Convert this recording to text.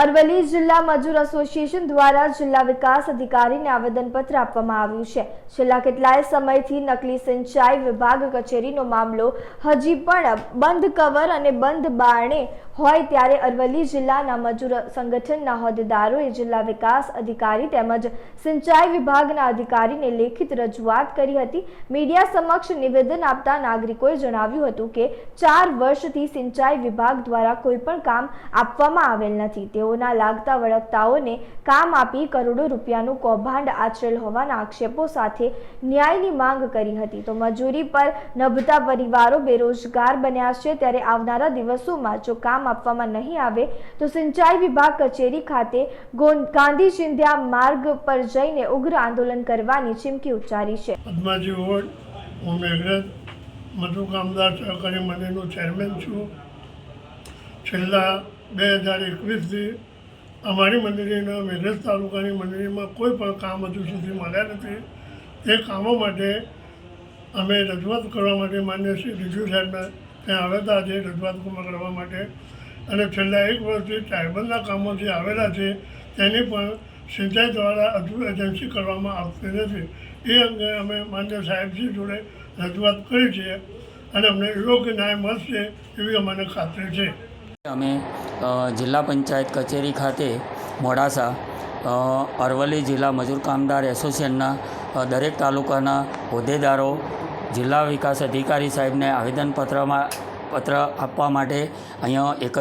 અરવલ્લી જિલ્લા મજૂર એસોસિએશન દ્વારા જિલ્લા વિકાસ અધિકારીને આવેદનપત્ર આપવામાં આવ્યું છે. છેલ્લા કેટલાય સમયથી નકલી સિંચાઈ વિભાગ કચેરીનો મામલો હજી પણ બંધ કવર અને બંધ બારણે હોય ત્યારે અરવલ્લી જિલ્લાના મજૂર સંગઠનના હોદ્દેદારોએ જિલ્લા વિકાસ અધિકારી તેમજ સિંચાઈ વિભાગના અધિકારીને લેખિત રજૂઆત કરી હતી. મીડિયા સમક્ષ નિવેદન આપતા નાગરિકોએ જણાવ્યું હતું કે, ચાર વર્ષથી સિંચાઈ વિભાગ દ્વારા કોઈ પણ કામ આપવામાં આવેલ નથી. તેઓના લાગતા વળગતાઓને કામ આપી કરોડો રૂપિયાનું કૌભાંડ આચરેલ હોવાના આક્ષેપો સાથે ન્યાયની માંગ કરી હતી. તો મજૂરી પર નભતા પરિવારો બેરોજગાર બન્યા છે ત્યારે આવનારા દિવસોમાં જો કામ આપવામાં નહીં આવે, તો સિંચાઈ વિભાગ કચેરી ખાતે ગાંધી ચિંધ્યા માર્ગ પર જઈને ઉગ્ર આંદોલન કરવાની ચીમકી ઉચ્ચારી છે. મધુ કામદાર સહકારી મંડળનું ચેરમેન છું. છેલ્લા બે હજાર એકવીસથી અમારી મંડળીના મેઘરજ તાલુકાની મંડળીમાં કોઈ પણ કામ હજુ સુધી મળ્યા નથી. તે કામો માટે અમે રજૂઆત કરવા માટે માન્ય શ્રી રીજુ સાહેબના ત્યાં આવેલા છે રજૂઆત કરવા માટે. અને છેલ્લા એક વર્ષથી ટ્રાઇબલના કામો જે આવેલા છે, તેની પણ સિંચાઈ દ્વારા હજુ એજન્સી કરવામાં આવતી નથી. એ અંગે અમે માન્ય સાહેબજી જોડે રજૂઆત કરી છે અને અમને યોગ્ય ન્યાય મળશે એવી અમને ખાતરી છે. અમે જિલ્લા પંચાયત કચેરી ખાતે મોડાસા અરવલ્લી જિલ્લા મજૂર કામદાર એસોસિએશનના દરેક તાલુકાના હોદ્દેદારો, જિલ્લા વિકાસ અધિકારી સાહેબને આવેદનપત્રમાં, પત્ર આપવા માટે અહીંયા એકત્ર